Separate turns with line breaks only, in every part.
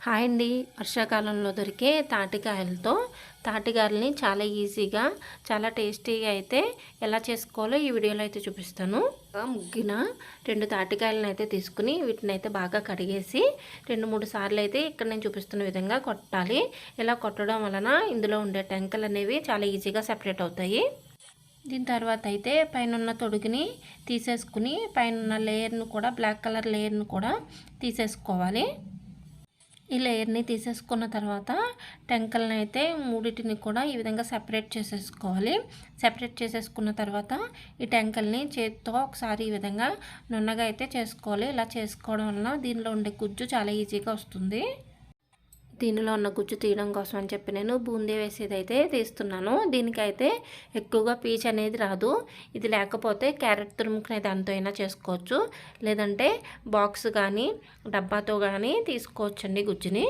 Hi అండి. వర్షాకాలంలో దొరికే తాటికాయలతో తాటికాయలని చాలా ఈజీగా చాలా టేస్టీగా అయితే ఎలా చేసుకోవాలో ఈ వీడియోలో అయితే చూపిస్తాను. ముగ్గిన రెండు తాటికాయలను అయితే తీసుకుని వీటిని అయితే బాగా కడిగేసి రెండు మూడు సార్లు అయితే ఇక్కడ నేను చూపిస్తున్న విధంగా కొట్టాలి. ఇలా కొట్టడం వలన ఇందులో ఉండే టెంకలు అనేవి చాలా ఈజీగా సెపరేట్ అవుతాయి. దీని తర్వాత అయితే పైన తొడుగుని తీసేసుకుని పైన లేయర్ను కూడా బ్లాక్ కలర్ లేయర్ను కూడా తీసేసుకోవాలి. ఈ లేయర్ని తీసేసుకున్న తర్వాత టెంకల్ని అయితే మూడింటిని కూడా ఈ విధంగా సెపరేట్ చేసేసుకోవాలి. సెపరేట్ చేసేసుకున్న తర్వాత ఈ టెంకల్ని చేతితో ఒకసారి ఈ విధంగా నున్నగా అయితే చేసుకోవాలి. ఇలా చేసుకోవడం వలన దీనిలో ఉండే గుజ్జు చాలా ఈజీగా వస్తుంది. దీనిలో ఉన్న గుజ్జు తీయడం కోసం అని చెప్పి నేను బూందీ వేసేది అయితే తీస్తున్నాను. దీనికైతే ఎక్కువగా పీచ్ అనేది రాదు. ఇది లేకపోతే క్యారెట్ తురుముకునే దాంతో అయినా చేసుకోవచ్చు. లేదంటే బాక్స్ కానీ డబ్బాతో కానీ తీసుకోవచ్చండి గుజ్జుని.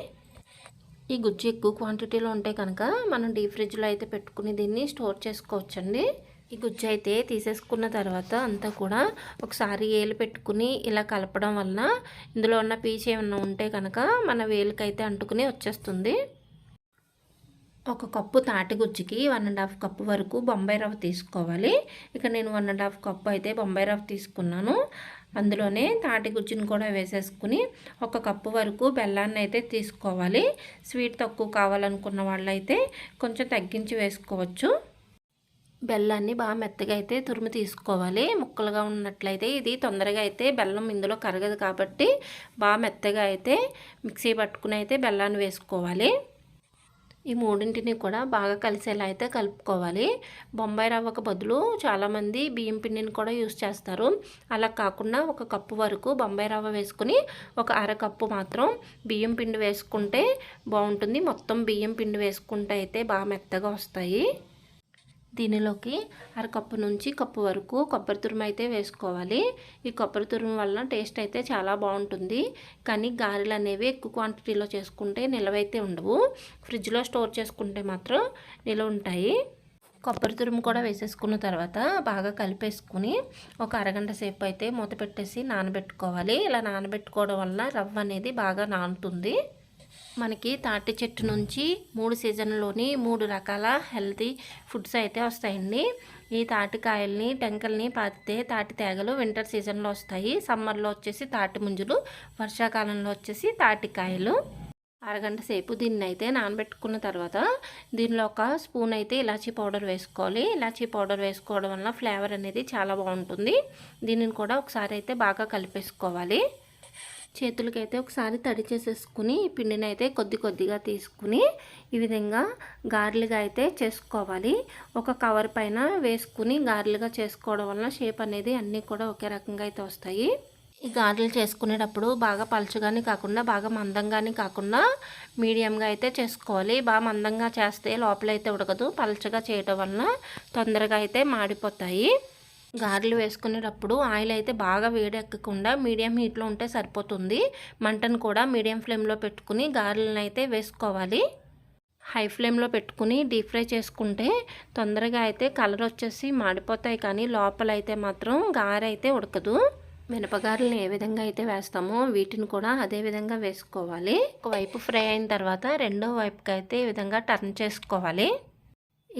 ఈ గుజ్జు ఎక్కువ క్వాంటిటీలో ఉంటే కనుక మనం డీప్ ఫ్రిడ్జ్లో అయితే పెట్టుకుని దీన్ని స్టోర్ చేసుకోవచ్చండి. ఈ గుజ్జు అయితే తీసేసుకున్న తర్వాత అంతా కూడా ఒకసారి వేలు పెట్టుకుని ఇలా కలపడం వలన ఇందులో ఉన్న పీచు ఏమన్నా ఉంటే కనుక మన వేలుకైతే అంటుకుని వచ్చేస్తుంది. ఒక కప్పు తాటి గుజ్జుకి వన్ అండ్ హాఫ్ కప్పు వరకు బొంబాయి రవ్వ తీసుకోవాలి. ఇక నేను వన్ అండ్ హాఫ్ కప్పు అయితే బొంబాయి రవ్వ తీసుకున్నాను. అందులోనే తాటి గుజ్జుని కూడా వేసేసుకుని ఒక కప్పు వరకు బెల్లాన్ని అయితే తీసుకోవాలి. స్వీట్ తక్కువ కావాలనుకున్న వాళ్ళైతే కొంచెం తగ్గించి వేసుకోవచ్చు. బెల్లాన్ని బాగా మెత్తగా అయితే తురుము తీసుకోవాలి. ముక్కలుగా ఉన్నట్లయితే ఇది తొందరగా అయితే బెల్లం ఇందులో కరగదు కాబట్టి బాగా మెత్తగా అయితే మిక్సీ పట్టుకుని అయితే బెల్లాన్ని వేసుకోవాలి. ఈ మూడింటిని కూడా బాగా కలిసేలా అయితే కలుపుకోవాలి. బొంబాయి రవ్వకు బదులు చాలామంది బియ్యం పిండిని కూడా యూస్ చేస్తారు. అలా కాకుండా ఒక కప్పు వరకు బొంబాయి రవ్వ వేసుకుని ఒక అర కప్పు మాత్రం బియ్యం పిండి వేసుకుంటే బాగుంటుంది. మొత్తం బియ్యం పిండి వేసుకుంటే అయితే బాగా మెత్తగా వస్తాయి. దీనిలోకి అరకప్పు నుంచి కప్పు వరకు కొబ్బరి తురుము అయితే వేసుకోవాలి. ఈ కొబ్బరి తురుము వలన టేస్ట్ అయితే చాలా బాగుంటుంది. కానీ గారెలు అనేవి ఎక్కువ క్వాంటిటీలో చేసుకుంటే నిలవైతే ఉండవు. ఫ్రిడ్జ్లో స్టోర్ చేసుకుంటే మాత్రం నిలవ ఉంటాయి. కొబ్బరి తురుము కూడా వేసేసుకున్న తర్వాత బాగా కలిపేసుకుని ఒక అరగంట సేపు అయితే మూత పెట్టేసి నానబెట్టుకోవాలి. ఇలా నానబెట్టుకోవడం వలన రవ్వ అనేది బాగా నానుతుంది. మనకి తాటి చెట్టు నుంచి మూడు సీజన్లోని మూడు రకాల హెల్తీ ఫుడ్స్ అయితే వస్తాయండి. ఈ తాటికాయల్ని టెంకల్ని పాతితే తాటి తేగలు వింటర్ సీజన్లో వస్తాయి. సమ్మర్లో వచ్చేసి తాటి ముంజులు వర్షాకాలంలో వచ్చేసి తాటికాయలు అరగంట సేపు దీన్ని అయితే నానబెట్టుకున్న తర్వాత దీనిలో ఒక స్పూన్ అయితే ఇలాచీ పౌడర్ వేసుకోవాలి. ఇలాచీ పౌడర్ వేసుకోవడం వల్ల ఫ్లేవర్ అనేది చాలా బాగుంటుంది. దీనిని కూడా ఒకసారి అయితే బాగా కలిపేసుకోవాలి. చేతులకైతే ఒకసారి తడి చేసేసుకుని పిండిని అయితే కొద్ది కొద్దిగా తీసుకుని ఈ విధంగా గార్లుగా అయితే చేసుకోవాలి. ఒక కవర్ పైన వేసుకుని గార్లుగా చేసుకోవడం వలన షేప్ అనేది అన్నీ కూడా ఒకే రకంగా అయితే వస్తాయి. ఈ గారెలు చేసుకునేటప్పుడు బాగా పలుచగానే కాకుండా బాగా మందంగానే కాకుండా మీడియంగా అయితే చేసుకోవాలి. బాగా మందంగా చేస్తే లోపలైతే ఉడకదు. పలుచగా చేయడం వలన తొందరగా అయితే మాడిపోతాయి. గారెలు వేసుకునేటప్పుడు ఆయిల్ అయితే బాగా వేడెక్కకుండా మీడియం హీట్లో ఉంటే సరిపోతుంది. మంటను కూడా మీడియం ఫ్లేమ్లో పెట్టుకుని గారెలను అయితే వేసుకోవాలి. హై ఫ్లేమ్లో పెట్టుకుని డీప్ ఫ్రై చేసుకుంటే తొందరగా అయితే కలర్ వచ్చేసి మాడిపోతాయి కానీ లోపల అయితే మాత్రం గారె అయితే ఉడకదు. మినపగారులను ఏ విధంగా అయితే వేస్తామో వీటిని కూడా అదే విధంగా వేసుకోవాలి. ఒకవైపు ఫ్రై అయిన తర్వాత రెండో వైపుకి అయితే ఈ విధంగా టర్న్ చేసుకోవాలి.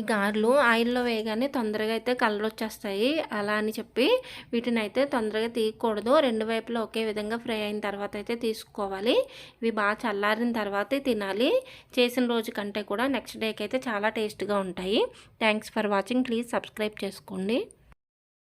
ఈ గారెలు ఆయిల్లో వేయగానే తొందరగా అయితే కలర్ వచ్చేస్తాయి. అలా అని చెప్పి వీటిని అయితే తొందరగా తీయకూడదు. రెండు వైపులా ఒకే విధంగా ఫ్రై అయిన తర్వాత అయితే తీసుకోవాలి. ఇవి బాగా చల్లారిన తర్వాతే తినాలి. చేసిన రోజు కంటే కూడా నెక్స్ట్ డేకి అయితే చాలా టేస్ట్గా ఉంటాయి. Thanks for watching. Please subscribe చేసుకోండి.